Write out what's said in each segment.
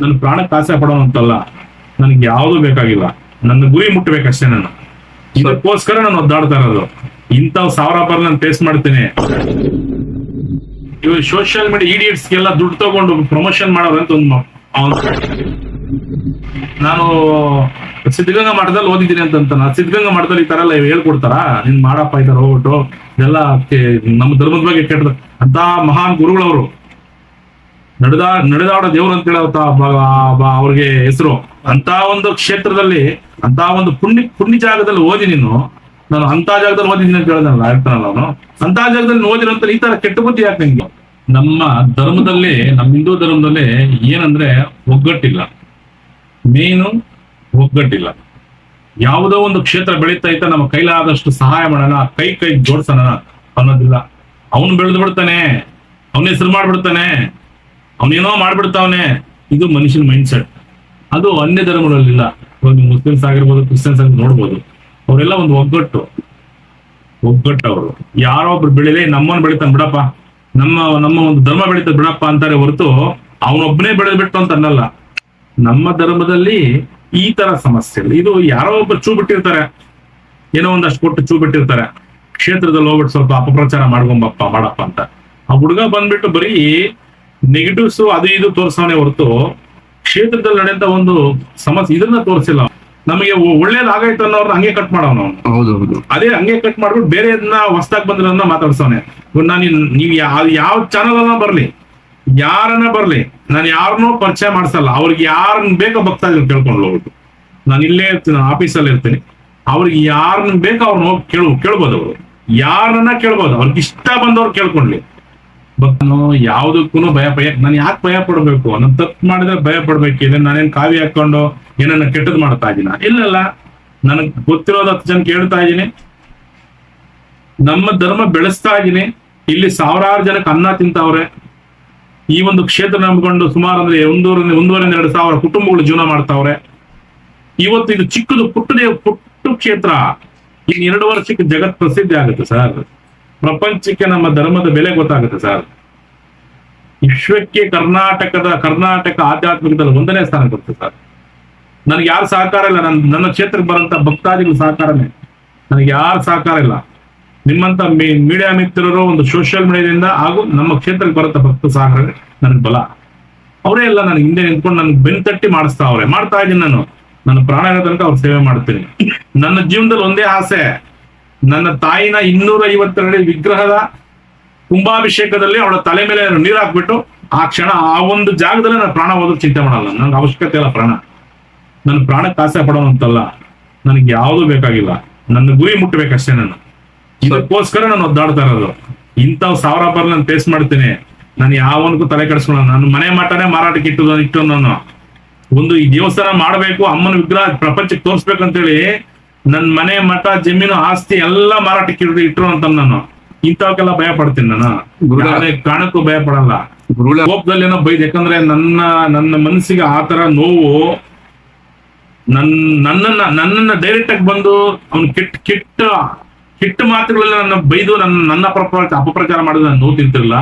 ನನ್ನ ಪ್ರಾಣಕ್ಕೆ ಆಸೆ ಪಡೋನು ಅಂತಲ್ಲ ನನಗೆ ಯಾವುದು ಬೇಕಾಗಿಲ್ಲ. ನನ್ನ ಗುರಿ ಮುಟ್ಟಬೇಕಷ್ಟೇ ನಾನು. ಇದಕ್ಕೋಸ್ಕರ ನಾನು ಒದ್ದಾಡ್ತಾ ಇರೋದು. ಇಂಥ ಸಾವಿರ ಬಾರ್ ನಾನು ಫೇಸ್ ಮಾಡ್ತೀನಿ. ಇವ ಸೋಷಿಯಲ್ ಮೀಡಿಯಾ ಇಡಿಯಟ್ಸ್ಗೆಲ್ಲ ದುಡ್ಡು ತಗೊಂಡು ಪ್ರಮೋಷನ್ ಮಾಡೋದಂತ ಅಂತ ಒಂದು ನಾನು ಸಿದ್ಧಗಂಗಾ ಮಠದಲ್ಲಿ ಓದಿದ್ದೀನಿ ಅಂತ ನಾ ಸಿದ್ಧಗಂಗಾ ಮಠದಲ್ಲಿ ಈ ತರ ಎಲ್ಲ ಹೇಳ್ಕೊಡ್ತಾರ? ನಿನ್ ಮಾಡಪ್ಪ ಈ ತರ ಹೋಗ್ಬಿಟ್ಟು ಇದೆಲ್ಲ ನಮ್ಮ ಧರ್ಮದ ಬಗ್ಗೆ ಕೆಟ್ಟದ ಅಂತ ಮಹಾನ್ ಗುರುಗಳವರು. ನಡೆದ, ನಡೆದಾಡೋ ದೇವ್ರು ಅಂತ ಹೇಳಿ ಅವತ್ತ ಬ- ಬ- ಅವ್ರಿಗೆ ಹೆಸರು. ಅಂತ ಒಂದು ಕ್ಷೇತ್ರದಲ್ಲಿ ಅಂತ ಒಂದು ಪುಣ್ಯ ಪುಣ್ಯ ಜಾಗದಲ್ಲಿ ಓದಿ ನೀನು. ನಾನು ಅಂತ ಜಾಗದಲ್ಲಿ ಓದಿದ್ದೀನಿ ಅಂತ ಹೇಳ್ದಲ್ಲ ಹೇಳ್ತಾನಲ್ಲ ಅವನು. ಅಂತ ಜಾಗದಲ್ಲಿ ಓದಿರೋಂತ ಈ ತರ ಕೆಟ್ಟ ಬುದ್ಧಿ ಯಾಕೆ ನಿಮ್ಗೆ ನಮ್ಮ ಧರ್ಮದಲ್ಲಿ, ನಮ್ಮ ಹಿಂದೂ ಧರ್ಮದಲ್ಲಿ ಏನಂದ್ರೆ ಒಗ್ಗಟ್ಟಿಲ್ಲ. ಮೇನು ಒಗ್ಗಟ್ಟಿಲ್ಲ. ಯಾವುದೋ ಒಂದು ಕ್ಷೇತ್ರ ಬೆಳೀತಾ ಇತ್ತ ನಮ್ಮ ಕೈಲಾದಷ್ಟು ಸಹಾಯ ಮಾಡೋಣ, ಕೈ ಕೈ ಜೋಡ್ಸೋಣ ಅನ್ನೋದಿಲ್ಲ. ಅವನು ಬೆಳೆದು ಬಿಡ್ತಾನೆ. ಅವನ ಹೆಸರು ಮಾಡ್ಬಿಡ್ತಾನೆ. ಅವನೇನೋ ಮಾಡ್ಬಿಡ್ತಾವನೆ. ಇದು ಮನುಷ್ಯನ ಮೈಂಡ್ ಸೆಟ್ ಅದು ಅನ್ಯ ಧರ್ಮಗಳಲ್ಲಿಲ್ಲ. ಒಂದು ಮುಸ್ಲಿಮ್ಸ್ ಆಗಿರ್ಬೋದು, ಕ್ರಿಶ್ಚಿಯನ್ಸ್ ಆಗಿ ನೋಡ್ಬೋದು. ಅವರೆಲ್ಲ ಒಂದು ಒಗ್ಗಟ್ಟು. ಒಗ್ಗಟ್ಟು ಅವರು ಯಾರೋ ಒಬ್ರು ಬೆಳಿಲಿ ನಮ್ಮನ್ನ ಬೆಳಿತಾನೆ ಬಿಡಪ್ಪ. ನಮ್ಮ ನಮ್ಮ ಒಂದು ಧರ್ಮ ಬೆಳೀತದೆ ಬಿಡಪ್ಪ ಅಂತಾರೆ ಹೊರತು ಅವನೊಬ್ಬನೇ ಬೆಳೆದ್ ಬಿಟ್ಟು ಅಂತ ಅನ್ನಲ್ಲ. ನಮ್ಮ ಧರ್ಮದಲ್ಲಿ ಈ ತರ ಸಮಸ್ಯೆ ಇಲ್ಲ ಇದು ಯಾರೋ ಒಬ್ಬರು ಚೂ ಬಿಟ್ಟಿರ್ತಾರೆ. ಏನೋ ಒಂದಷ್ಟು ಕೊಟ್ಟು ಚೂ ಬಿಟ್ಟಿರ್ತಾರೆ. ಕ್ಷೇತ್ರದಲ್ಲಿ ಹೋಗ್ಬಿಟ್ಟು ಸ್ವಲ್ಪ ಅಪಪ್ರಚಾರ ಮಾಡ್ಕೊಂಬಪ್ಪ, ಮಾಡಪ್ಪ ಅಂತ. ಆ ಹುಡುಗ ಬಂದ್ಬಿಟ್ಟು ಬರೀ ನೆಗೆಟಿವ್ಸ್ ಅದು ಇದು ತೋರಿಸೋನೆ ಹೊರತು ಕ್ಷೇತ್ರದಲ್ಲಿ ನಡೆಯಂತ ಒಂದು ಸಮಸ್ಯೆ ಇದನ್ನ ತೋರಿಸಿಲ್ಲ ನಮಗೆ ಒಳ್ಳೇದಾಗಾಯ್ತು ಅನ್ನೋರ್ನ ಹಂಗೆ ಕಟ್ ಮಾಡೋನು ಹೌದು ಹೌದು. ಅದೇ ಹಂಗೆ ಕಟ್ ಮಾಡ್ಬಿಟ್ಟು ಬೇರೆ ಇದನ್ನ ಹೊಸ್ದಾಗ್ ಬಂದ್ರನ್ನ ಮಾತಾಡ್ಸವನೆ. ನಾನು ನೀವ್ ಯಾವ ಯಾವ ಚಾನಲ್ ಅನ್ನ ಬರ್ಲಿ ಯಾರನ್ನ ಬರ್ಲಿ ನಾನು ಯಾರನ್ನೂ ಪರಿಚಯ ಮಾಡ್ಸಲ್ಲ. ಅವ್ರಿಗೆ ಯಾರನ್ನ ಬೇಕೋ ಭಕ್ತಾದಿಗಳು ಕೇಳ್ಕೊಂಡು ಹೋಗ್ಬಿಟ್ಟು. ನಾನು ಇಲ್ಲೇ ಇರ್ತೀನಿ ಆಫೀಸಲ್ಲಿ ಇರ್ತೀನಿ. ಅವ್ರಿಗೆ ಯಾರನ್ನ ಬೇಕೋ ಅವ್ರನ್ನ ಹೋಗಿ ಕೇಳು ಕೇಳ್ಬೋದು ಅವರು. ಯಾರನ್ನ ಕೇಳ್ಬೋದು. ಅವ್ರಿಗೆ ಇಷ್ಟ ಬಂದವ್ರು ಕೇಳ್ಕೊಂಡ್ಲಿ. ಬಟ್ ನಾನು ಯಾವ್ದಕ್ಕೂ ಭಯ ಭಯ ನಾನು ಯಾಕೆ ಭಯ ಪಡ್ಬೇಕು? ನಾನು ತಪ್ಪು ಮಾಡಿದ್ರೆ ಭಯ ಪಡ್ಬೇಕಿದ್ರೆ ನಾನೇನ್ ಕಾವಿ ಹಾಕೊಂಡು ಏನನ್ನ ಕೆಟ್ಟದ್ ಮಾಡ್ತಾ ಇದ್ದೀನ ಇಲ್ಲಲ್ಲ. ನನಗ್ ಗೊತ್ತಿರೋದು ಹತ್ತು ಜನ ಕೇಳ್ತಾ ಇದೀನಿ. ನಮ್ಮ ಧರ್ಮ ಬೆಳೆಸ್ತಾ ಇದೀನಿ. ಇಲ್ಲಿ ಸಾವಿರಾರು ಜನಕ್ಕೆ ಅನ್ನ ತಿಂತಾವ್ರೆ. ಈ ಒಂದು ಕ್ಷೇತ್ರ ನಂಬಿಕೊಂಡು ಸುಮಾರು ಅಂದ್ರೆ ಒಂದೂರಿಂದ ಒಂದೂವರೆ, ಎರಡು ಸಾವಿರ ಕುಟುಂಬಗಳು ಜೀವನ ಮಾಡ್ತಾವ್ರೆ. ಇವತ್ತು ಇದು ಚಿಕ್ಕದು ಪುಟ್ಟದೇ ಪುಟ್ಟು ಕ್ಷೇತ್ರ. ಇನ್ ಎರಡು ವರ್ಷಕ್ಕೆ ಜಗತ್ ಪ್ರಸಿದ್ಧಿ ಆಗುತ್ತೆ, ಸರ್. ಪ್ರಪಂಚಕ್ಕೆ ನಮ್ಮ ಧರ್ಮದ ಬೆಲೆ ಗೊತ್ತಾಗುತ್ತೆ, ಸರ್. ವಿಶ್ವಕ್ಕೆ ಕರ್ನಾಟಕದ, ಕರ್ನಾಟಕ ಆಧ್ಯಾತ್ಮಿಕದಲ್ಲಿ ಒಂದನೇ ಸ್ಥಾನ ಕೊಡುತ್ತೆ ಸರ್. ನನಗೆ ಯಾರು ಸಹಕಾರ ಇಲ್ಲ ನನ್ನ ನನ್ನ ಕ್ಷೇತ್ರಕ್ಕೆ ಬರಂತ ಭಕ್ತಾದಿಗಳ ಸಹಕಾರನೇ. ನನಗೆ ಯಾರು ಸಹಕಾರ ಇಲ್ಲ. ನಿಮ್ಮಂತ ಮೀಡಿಯಾ ಮಿತ್ರರು ಒಂದು ಸೋಷಿಯಲ್ ಮೀಡಿಯಾದಿಂದ ಹಾಗೂ ನಮ್ಮ ಕ್ಷೇತ್ರಕ್ಕೆ ಬರುತ್ತ ಭಕ್ತ ಸಹಕಾರ ನನಗೆ ಬಲ. ಅವರೇ ಎಲ್ಲ ನನಗೆ ಹಿಂದೆ ನಿಂತ್ಕೊಂಡು ನನಗೆ ಬೆನ್ ತಟ್ಟಿ ಮಾಡಿಸ್ತಾ ಅವ್ರೆ. ಮಾಡ್ತಾ ಇದ್ದೀನಿ ನಾನು. ನನ್ನ ಪ್ರಾಣ ತನಕ ಅವ್ರ ಸೇವೆ ಮಾಡ್ತೀನಿ. ನನ್ನ ಜೀವನದಲ್ಲಿ ಒಂದೇ ಆಸೆ. ನನ್ನ ತಾಯಿನ ಇನ್ನೂರ ಐವತ್ತೆರಡು ವಿಗ್ರಹದ ಕುಂಭಾಭಿಷೇಕದಲ್ಲಿ ಅವಳ ತಲೆ ಮೇಲೆ ನೀರು ಹಾಕ್ಬಿಟ್ಟು, ಆ ಕ್ಷಣ ಆ ಒಂದು ಜಾಗದಲ್ಲಿ ನಾನು ಪ್ರಾಣ ಹೋದ್ರು ಚಿಂತೆ ಮಾಡಲ್ಲ. ನನಗೆ ಅವಶ್ಯಕತೆ ಇಲ್ಲ ಪ್ರಾಣ. ನನ್ನ ಪ್ರಾಣಕ್ಕೆ ಆಸೆ ಪಡೋನು ಅಂತಲ್ಲ ನನಗೆ ಯಾವುದು ಬೇಕಾಗಿಲ್ಲ. ನನ್ನ ಗುರಿ ಮುಟ್ಟಬೇಕಷ್ಟೇ ನಾನು. ಇದಕ್ಕೋಸ್ಕರ ನಾನು ಒದ್ದಾಡ್ತಾ ಇರೋದು. ಇಂಥವ್ ಸಾವಿರ ಬಾರ ನಾನು ಫೇಸ್ ಮಾಡ್ತೀನಿ. ನಾನು ಯಾವನಿಗೂ ತಲೆ ಕೆಡಿಸ್ಕೊಳ್ಳ ನನ್ನ ಮನೆ ಮಠನೇ ಮಾರಾಟಕ್ಕೆ ಇಟ್ಟು ಇಟ್ಟು ನಾನು. ಒಂದು ಈ ದೇವಸ್ಥಾನ ಮಾಡಬೇಕು, ಅಮ್ಮನ ವಿಗ್ರಹ ಪ್ರಪಂಚಕ್ಕೆ ತೋರಿಸ್ಬೇಕಂತೇಳಿ ನನ್ನ ಮನೆ ಮಠ, ಜಮೀನು, ಆಸ್ತಿ ಎಲ್ಲ ಮಾರಾಟಕ್ಕೆ ಇಟ್ಟರು ಅಂತ ನಾನು. ಇಂಥವಕ್ಕೆಲ್ಲ ಭಯ ಪಡ್ತೀನಿ ನಾನು. ಗುರುಗಳೇ ಕಾಣಕ್ಕೂ ಕಾರಣಕ್ಕೂ ಭಯ ಪಡಲ್ಲ. ಗುರುಗಳ ಕೋಪದಲ್ಲಿ ಏನೋ ಬೈದ್ ಯಾಕಂದ್ರೆ ನನ್ನ ನನ್ನ ಮನಸ್ಸಿಗೆ ಆ ತರ ನೋವು ನನ್ ನನ್ನನ್ನ ನನ್ನನ್ನ ಡೈರೆಕ್ಟ್ ಆಗಿ ಬಂದು ಅವ್ನು ಕೆಟ್ಟ ಕೆಟ್ಟ ಕೆಟ್ಟ ಮಾತುಗಳೆಲ್ಲ ನನ್ನ ಬೈದು ನನ್ನ ನನ್ನ ಅಪಪ್ರ ಅಪಪ್ರಚಾರ ಮಾಡಿದ್ರೆ ನಾನು ನೋವು ತಿಂತಿರಲ್ಲ.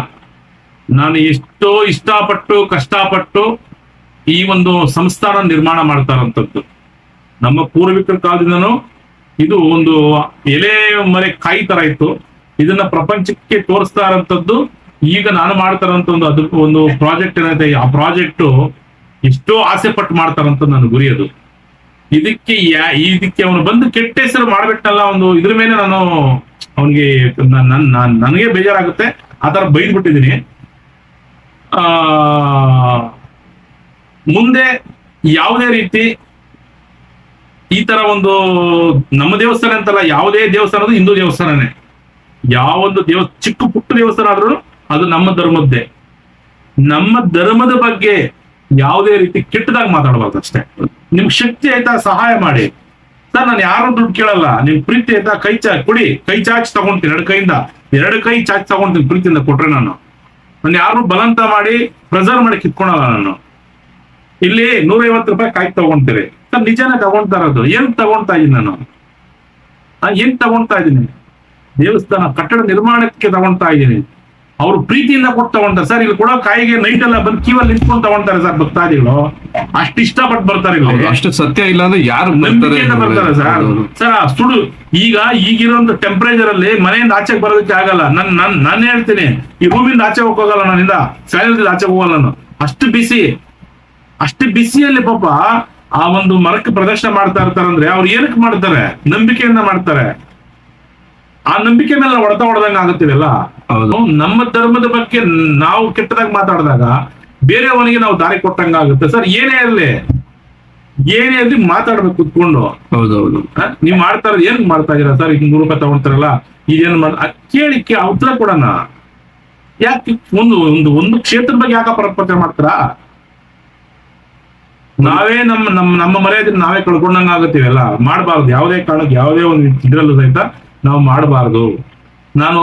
ನಾನು ಎಷ್ಟೋ ಇಷ್ಟಪಟ್ಟು ಕಷ್ಟಪಟ್ಟು ಈ ಒಂದು ಸಂಸ್ಥಾನ ನಿರ್ಮಾಣ ಮಾಡ್ತಾರಂಥದ್ದು ನಮ್ಮ ಪೂರ್ವಿಕರ ಕಾಲದಿಂದನೂ ಇದು ಒಂದು ಎಲೆ ಮರೆ ಕಾಯಿ ತರ ಇತ್ತು. ಇದನ್ನ ಪ್ರಪಂಚಕ್ಕೆ ತೋರಿಸ್ತಾ ಇರೋಂಥದ್ದು ಈಗ ನಾನು ಮಾಡ್ತಾರಂತ ಒಂದು ಅದು, ಒಂದು ಪ್ರಾಜೆಕ್ಟ್ ಏನೈತೆ, ಆ ಪ್ರಾಜೆಕ್ಟು ಎಷ್ಟೋ ಆಸೆ ಪಟ್ಟು ಮಾಡ್ತಾರಂತ ನನ್ನ ಗುರಿ ಅದು. ಇದಕ್ಕೆ ಯಾ- ಇದಕ್ಕೆ ಅವನು ಬಂದು ಕೆಟ್ಟ ಹೆಸರು ಮಾಡ್ಬಿಟ್ಟಲ್ಲ ಒಂದು ಇದ್ರ ಮೇಲೆ ನಾನು ಅವನಿಗೆ ನನಗೆ ಬೇಜಾರಾಗುತ್ತೆ, ಆ ತರ ಬೈದ್ ಬಿಟ್ಟಿದ್ದೀನಿ ಆ, ಮುಂದೆ ಯಾವುದೇ ರೀತಿ ಈ ತರ ಒಂದು ನಮ್ಮ ದೇವಸ್ಥಾನ ಅಂತಲ್ಲ, ಯಾವುದೇ ದೇವಸ್ಥಾನದ ಹಿಂದೂ ದೇವಸ್ಥಾನನೇ. ಯಾವೊಂದು ದೇವ ಚಿಕ್ಕ ಪುಟ್ಟ ದೇವಸ್ಥಾನ ಆದ್ರೂ ಅದು ನಮ್ಮ ಧರ್ಮದ್ದೇ. ನಮ್ಮ ಧರ್ಮದ ಬಗ್ಗೆ ಯಾವುದೇ ರೀತಿ ಕೆಟ್ಟದಾಗ ಮಾತಾಡಬಾರ್ದು ಅಷ್ಟೇ. ನಿಮ್ ಶಕ್ತಿ ಆಯ್ತಾ ಸಹಾಯ ಮಾಡಿ. ಸರ್, ನಾನು ಯಾರು ದುಡ್ಡು ಕೇಳಲ್ಲ. ನಿಮ್ ಪ್ರೀತಿ ಆಯ್ತಾ ಕೈ ಚಾ ಕೊಡಿ. ಕೈ ಚಾಚ್ ತಗೊಂತೀನಿ ಎರಡು ಕೈಯಿಂದ. ಎರಡು ಕೈ ಚಾಚ್ ತಗೊಂತೀನಿ ಪ್ರೀತಿಯಿಂದ ಕೊಟ್ರೆ ನಾನು. ನಾನು ಯಾರು ಬಲಂತ ಮಾಡಿ ಪ್ರೆಸರ್ ಮಾಡಿ ಕಿತ್ಕೊಳಲ್ಲ ನಾನು. ಇಲ್ಲಿ ನೂರೈವತ್ತು ರೂಪಾಯಿ ಕಾಯಿ ತಗೊಂತೀರಿ. ಸರ್, ನಿಜನೇ ತಗೊಂತಾರದು ಏನ್ ತಗೊಂತಾ ಇದೀನಿ ನಾನು? ಏನ್ ತಗೊಂತಾ ಇದ್ದೀನಿ? ದೇವಸ್ಥಾನ ಕಟ್ಟಡ ನಿರ್ಮಾಣಕ್ಕೆ ತಗೊಂತಾ ಇದ್ದೀನಿ. ಅವ್ರು ಪ್ರೀತಿಯಿಂದ ಕೊಟ್ಟು ತಗೊಂತಾರೆ ಸರ್ ಇಲ್ಲಿ ಕೊಡೋ ಕಾಯಿಗೆ ನೈಟ್ ಎಲ್ಲ ಬಂದು ಕ್ಯೂವಲ್ಲಿ ನಿಂತ್ಕೊಂಡು ತಗೊಂತಾರೆ ಸರ್ ಭಕ್ತಾದಿಗಳು? ಅಷ್ಟು ಇಷ್ಟಪಟ್ಟು ಬರ್ತಾರೆ ಇಲ್ಲಿ. ಅಷ್ಟು ಸತ್ಯ ಇಲ್ಲ ಅಂದ್ರೆ ಯಾರು ಬರ್ತಾರೆ ಸರ್. ಸರ್ ಸುಡು ಈಗ ಈಗಿರೋ ಟೆಂಪರೇಚರ್ ಅಲ್ಲಿ ಮನೆಯಿಂದ ಆಚೆಗೆ ಬರೋದಕ್ಕೆ ಆಗಲ್ಲ. ನನ್ ನನ್ ನಾನು ಹೇಳ್ತೀನಿ ಈ ರೂಮಿಂದ ಆಚೆ ಹೋಗೋಲ್ಲ ನನ್ನಿಂದ. ಸ್ಯಾಲರಿಯಿಂದ ಆಚೆ ಹೋಗಲ್ಲ ನಾನು. ಅಷ್ಟು ಬಿಸಿ ಅಷ್ಟು ಬಿಸಿಯಲ್ಲಿ ಪಾಪ ಆ ಒಂದು ಮರಕ್ಕೆ ಪ್ರದರ್ಶನ ಮಾಡ್ತಾ ಇರ್ತಾರಂದ್ರೆ ಅವ್ರು ಏನಕ್ಕೆ ಮಾಡ್ತಾರೆ? ನಂಬಿಕೆಯಿಂದ ಮಾಡ್ತಾರೆ. ಆ ನಂಬಿಕೆ ಮೇಲೆ ನಾವು ಹೊಡೆತ ಹೊಡೆದಂಗ ಆಗುತ್ತೀವಲ್ಲ ಹೌದು. ನಮ್ಮ ಧರ್ಮದ ಬಗ್ಗೆ ನಾವು ಕೆಟ್ಟದಾಗ ಮಾತಾಡಿದಾಗ ಬೇರೆಯವನಿಗೆ ನಾವು ದಾರಿ ಕೊಟ್ಟಂಗ ಆಗುತ್ತೆ. ಸರ್ ಏನೇ ಇರಲಿ ಏನೇ ಇರಲಿ ಮಾತಾಡ್ಬೇಕು ಕುತ್ಕೊಂಡು. ಹೌದೌದು ನೀವ್ ಮಾಡ್ತಾ ಇರೋದು ಏನ್ ಮಾಡ್ತಾ ಇದೀರಾ ಸರ್? ಈಗ ನೂರು ರೂಪಾಯಿ ತಗೊಂತಾರಲ್ಲ ಇದೇನ್ ಮಾಡ ಕೇಳಿಕ್ಕೆ ಉತ್ತರ ಕೊಡೋಣ. ಯಾಕೆ ಒಂದು ಒಂದು ಒಂದು ಕ್ಷೇತ್ರದ ಬಗ್ಗೆ ಯಾಕೆ ಪ್ರಪಂಚ ಮಾಡ್ತಾರಾ? ನಾವೇ ನಮ್ಮ ನಮ್ಮ ನಮ್ಮ ಮರ್ಯಾದೆ ನಾವೇ ಕಳ್ಕೊಂಡಂಗ ಆಗುತ್ತೀವಲ್ಲ ಮಾಡಬಾರ್ದು. ಯಾವುದೇ ಕಾರಣಕ್ಕೆ ಯಾವುದೇ ಒಂದು ಇದ್ರಲ್ಲೂ ಸಹಿತ ನಾವು ಮಾಡಬಾರ್ದು. ನಾನು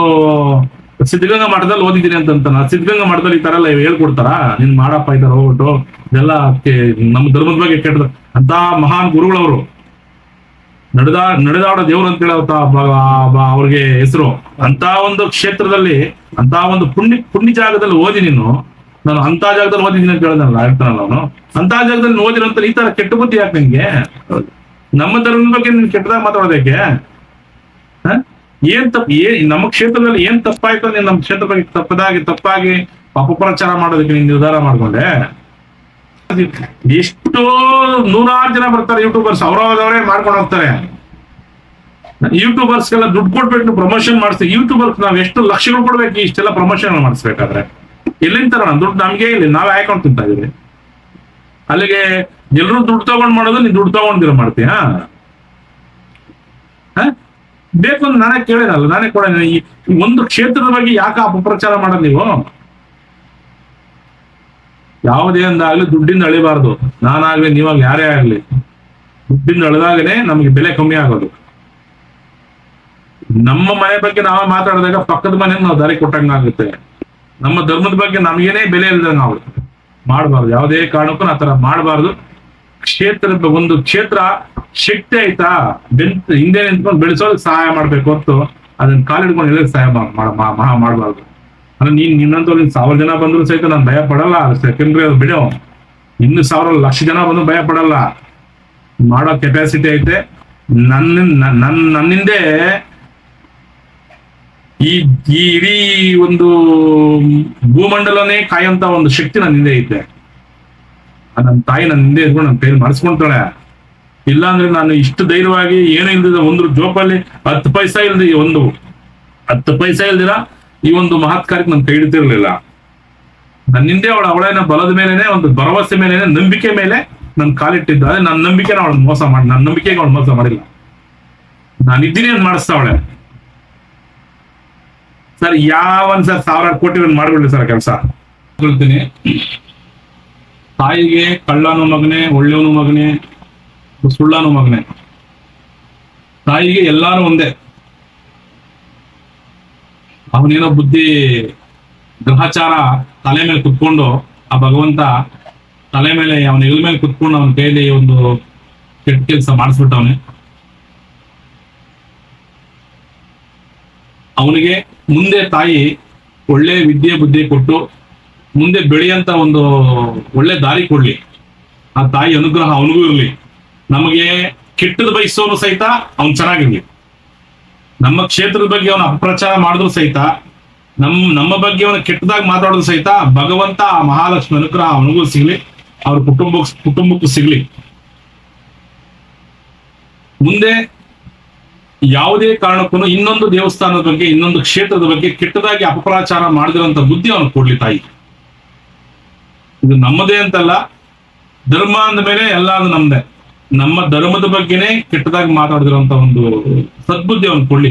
ಸಿದ್ಧಗಂಗಾ ಮಠದಲ್ಲಿ ಓದಿದ್ದೀನಿ ಅಂತ ನಾ ಸಿದ್ಧಗಂಗಾ ಮಠದಲ್ಲಿ ಈ ತರ ಎಲ್ಲ ಹೇಳ್ಕೊಡ್ತಾರ? ನಿನ್ ಮಾಡಪ್ಪ ಈ ತರ ಹೋಗ್ಬಿಟ್ಟು ಇದೆಲ್ಲ ನಮ್ಮ ಧರ್ಮದ ಬಗ್ಗೆ ಕೆಟ್ಟದ ಅಂತ ಮಹಾನ್ ಗುರುಗಳವರು ನಡೆದಾ ನಡೆದಾಡೋ ದೇವ್ರು ಅಂತ ಹೇಳ ಅವ್ರಿಗೆ ಹೆಸರು. ಅಂತ ಒಂದು ಕ್ಷೇತ್ರದಲ್ಲಿ ಅಂತ ಒಂದು ಪುಣ್ಯ ಪುಣ್ಯ ಜಾಗದಲ್ಲಿ ಓದಿ ನೀನು. ನಾನು ಅಂತ ಜಾಗದಲ್ಲಿ ಓದಿದ್ದೀನಿ ಅಂತ ಹೇಳ್ದಲ್ಲ ಹೇಳ್ತಾನಲ್ಲ ಅವನು. ಅಂತ ಜಾಗದಲ್ಲಿ ಓದಿರೋ ಈ ತರ ಕೆಟ್ಟ ಬುದ್ಧಿ ಯಾಕೆ ನಿನ್ಗೆ ನಮ್ಮ ಧರ್ಮದ ಬಗ್ಗೆ ನೀನ್ ಕೆಟ್ಟದಾಗ ಮಾತಾಡೋದಕ್ಕೆ? ಏನ್ ತಪ್ಪ ಏನ್ ನಮ್ಮ ಕ್ಷೇತ್ರದಲ್ಲಿ ಏನ್ ತಪ್ಪಾಯ್ತು ನೀನ್ ನಮ್ಮ ಕ್ಷೇತ್ರ ಬಗ್ಗೆ ತಪ್ಪದಾಗಿ ತಪ್ಪಾಗಿ ಅಪಪ್ರಚಾರ ಮಾಡೋದಕ್ಕೆ ನೀನ್ ನಿರ್ಧಾರ ಮಾಡ್ಕೊಂಡೆ? ಎಷ್ಟೋ ನೂರಾರು ಜನ ಬರ್ತಾರೆ ಯೂಟ್ಯೂಬರ್ಸ್ ಅವರವರೇ ಮಾಡ್ಕೊಂಡು ಹೋಗ್ತಾರೆ. ಯೂಟ್ಯೂಬರ್ಸ್ ಯೂಟ್ಯೂಬರ್ಸ್ಗೆಲ್ಲ ದುಡ್ಡು ಕೊಟ್ಬಿಟ್ಟು ಪ್ರಮೋಷನ್ ಮಾಡಿಸ್ತೀವಿ ಯೂಟ್ಯೂಬರ್ಸ್ ನಾವ್ ಎಷ್ಟು ಲಕ್ಷಗಳು ಕೊಡ್ಬೇಕು ಇಷ್ಟೆಲ್ಲ ಪ್ರಮೋಷನ್ ಮಾಡಿಸ್ಬೇಕಾದ್ರೆ? ಎಲ್ಲಿಂದ ತರೋಣ? ದುಡ್ಡು ನಮ್ಗೆ ಇಲ್ಲಿ, ನಾವೇ ಹಾಕೊಂಡು ತಿಂತಾ ಇದೀವಿ. ಅಲ್ಲಿಗೆ ಎಲ್ರು ದುಡ್ಡು ತಗೊಂಡ್ ಮಾಡೋದು, ನೀನ್ ದುಡ್ಡು ತಗೊಂಡಿರ ಮಾಡ್ತೀಯಾ? ಬೇಕು ಅಂತ ನಾನೇ ಕೇಳಿರಲ್ಲ, ನಾನೇ ಕೊಡ ಈ ಒಂದು ಕ್ಷೇತ್ರದ ಬಗ್ಗೆ ಯಾಕೆ ಅಪಪ್ರಚಾರ ಮಾಡೋದು ನೀವು? ಯಾವುದೇ ಒಂದಾಗ್ಲಿ ದುಡ್ಡಿಂದ ಅಳಿಬಾರ್ದು. ನಾನಾಗ್ಲಿ ನೀವಾಗ್ಲಿ ಯಾರೇ ಆಗ್ಲಿ, ದುಡ್ಡಿಂದ ಅಳೆದಾಗನೇ ನಮ್ಗೆ ಬೆಲೆ ಕಮ್ಮಿ ಆಗೋದು. ನಮ್ಮ ಮನೆ ಬಗ್ಗೆ ನಾವೇ ಮಾತಾಡಿದಾಗ ಪಕ್ಕದ ಮನೆ ನಾವು ದಾರಿ ಕೊಟ್ಟಂಗಾಗುತ್ತೆ. ನಮ್ಮ ಧರ್ಮದ ಬಗ್ಗೆ ನಮಗೇನೆ ಬೆಲೆ ಇಲ್ದಂಗ ಆಗುತ್ತೆ ಮಾಡಬಾರ್ದು. ಯಾವುದೇ ಕಾರಣಕ್ಕೂ ಆ ತರ ಮಾಡಬಾರ್ದು. ಕ್ಷೇತ್ರದ ಒಂದು ಕ್ಷೇತ್ರ ಶಕ್ತಿ ಆಯ್ತಾ? ಬೆಂತ್ ಹಿಂದೆ ನಿಂತ್ಕೊಂಡು ಬೆಳೆಸೋದಕ್ಕೆ ಸಹಾಯ ಮಾಡ್ಬೇಕು ಹೊತ್ತು ಅದನ್ನ ಕಾಲಿಡ್ಕೊಂಡು ಎಲ್ಲ ಸಹಾಯ ಮಹಾ ಮಾಡಬಾರ್ದು. ಅಂದ್ರೆ ನೀನ್ ನಿನ್ನಂತ ನೀನ್ ಸಾವಿರ ಜನ ಬಂದ್ರು ಸಹಿತ ನಾನು ಭಯ ಪಡಲ್ಲ. ಸೆಕೆಂಡ್ರಿ ಅದು ಬಿಡು. ಇನ್ನು ಸಾವಿರ ಲಕ್ಷ ಜನ ಬಂದು ಭಯ ಪಡಲ್ಲ. ಮಾಡೋ ಕೆಪಾಸಿಟಿ ಐತೆ. ನನ್ನ ನನ್ನ ನನ್ನ- ನನ್ನಿಂದೆ ಈ ಈ ಇಡೀ ಒಂದು ಭೂಮಂಡಲನೇ ಕಾಯಂತ ಒಂದು ಶಕ್ತಿ ನನ್ನ ಹಿಂದೆ ಐತೆ. ನನ್ನ ತಾಯಿ ನನ್ನ ಹಿಂದೆ ಇದ್ಕೊಂಡು ನನ್ನ ಕೈಲಿ ಮಾಡಿಸ್ಕೊಂತಾಳೆ. ಇಲ್ಲಾಂದ್ರೆ ನಾನು ಇಷ್ಟು ಧೈರ್ಯವಾಗಿ ಏನೇ ಇಲ್ದಿದ ಒಂದು ಜೋಪಲ್ಲಿ ಹತ್ತು ಪೈಸಾ ಇಲ್ದಿ ಒಂದು, ಹತ್ತು ಪೈಸಾ ಇಲ್ದಿರ ಈ ಒಂದು ಮಹತ್ ಕಾರ್ಯಕ್ಕೆ ನಾನು ಕೈ ಹಿಡಿತಿರ್ಲಿಲ್ಲ. ನನ್ನ ಹಿಂದೆ ಅವಳ ಅವಳೇನ ಬಲದ ಮೇಲೆನೆ, ಒಂದು ಭರವಸೆ ಮೇಲೆನೆ, ನಂಬಿಕೆ ಮೇಲೆ ನನ್ನ ಕಾಲಿಟ್ಟಿದ್ದ. ಅದೇ ನನ್ನ ನಂಬಿಕೆನ ಅವಳು ಮೋಸ ಮಾಡಿ, ನನ್ನ ನಂಬಿಕೆಗೆ ಅವಳು ಮೋಸ ಮಾಡಿಲ್ಲ. ನಾನು ಇದ್ದೀನಿ ಅಂತ ಮಾಡಿಸ್ತಾವಳೆ. ಸರ್, ಯಾವನ್ ಸರ್ ಸಾವಿರಾರು ಕೋಟಿ ಮಾಡ್ಬಿಡ್ಲಿ ಸರ್ ಕೆಲಸ. ಹೇಳ್ತೀನಿ ತಾಯಿಗೆ, ಕಳ್ಳನು ಮಗನೇ, ಒಳ್ಳೆಯವನು ಮಗನೇ, ಸುಳ್ಳನು ಮಗನೆ. ತಾಯಿಗೆ ಎಲ್ಲಾನು ಒಂದೇ. ಅವನೇನೋ ಬುದ್ಧಿ, ಗ್ರಹಚಾರ ತಲೆ ಮೇಲೆ ಕುತ್ಕೊಂಡು, ಆ ಭಗವಂತ ತಲೆ ಮೇಲೆ, ಅವನ ಎಲ್ ಮೇಲೆ ಕುತ್ಕೊಂಡು ಅವನ ಕೈಯಲ್ಲಿ ಒಂದು ಕೆಟ್ಟ ಕೆಲಸ ಮಾಡಿಸ್ಬಿಟ್ಟವನೆ. ಅವನಿಗೆ ಮುಂದೆ ತಾಯಿ ಒಳ್ಳೆ ವಿದ್ಯೆ ಬುದ್ಧಿ ಕೊಟ್ಟು ಮುಂದೆ ಬೆಳೆಯಂತ ಒಂದು ಒಳ್ಳೆ ದಾರಿ ಕೊಡ್ಲಿ. ಆ ತಾಯಿ ಅನುಗ್ರಹ ಅವನಿಗೂ ಇರಲಿ. ನಮಗೆ ಕೆಟ್ಟದ ಬಯಸೋನು ಸಹಿತ ಅವ್ನು ಚೆನ್ನಾಗಿರ್ಲಿ. ನಮ್ಮ ಕ್ಷೇತ್ರದ ಬಗ್ಗೆ ಅವನ ಅಪಪ್ರಚಾರ ಮಾಡಿದ್ರು ಸಹಿತ, ನಮ್, ನಮ್ಮ ಬಗ್ಗೆ ಅವನ ಕೆಟ್ಟದಾಗಿ ಮಾತಾಡೋದು ಸಹಿತ ಭಗವಂತ ಆ ಮಹಾಲಕ್ಷ್ಮಿ ಅನುಗ್ರಹ ಅವನಿಗೂ ಸಿಗ್ಲಿ, ಅವ್ರ ಕುಟುಂಬ, ಕುಟುಂಬಕ್ಕೂ ಸಿಗ್ಲಿ. ಮುಂದೆ ಯಾವುದೇ ಕಾರಣಕ್ಕೂ ಇನ್ನೊಂದು ದೇವಸ್ಥಾನದ ಬಗ್ಗೆ, ಇನ್ನೊಂದು ಕ್ಷೇತ್ರದ ಬಗ್ಗೆ ಕೆಟ್ಟದಾಗಿ ಅಪಪ್ರಚಾರ ಮಾಡಿದಿರೋಂಥ ಬುದ್ಧಿ ಅವನು ಕೊಡ್ಲಿ ತಾಯಿ. ಇದು ನಮ್ಮದೇ ಅಂತಲ್ಲ ಧರ್ಮ ಅಂದ ಮೇಲೆ ಎಲ್ಲ ಅದು ನಮ್ದೇ. ನಮ್ಮ ಧರ್ಮದ ಬಗ್ಗೆನೇ ಕೆಟ್ಟದಾಗಿ ಅಂತ ಒಂದು ಸದ್ಬುದ್ಧಿ ಅವ್ನು ಕೊಡ್ಲಿ.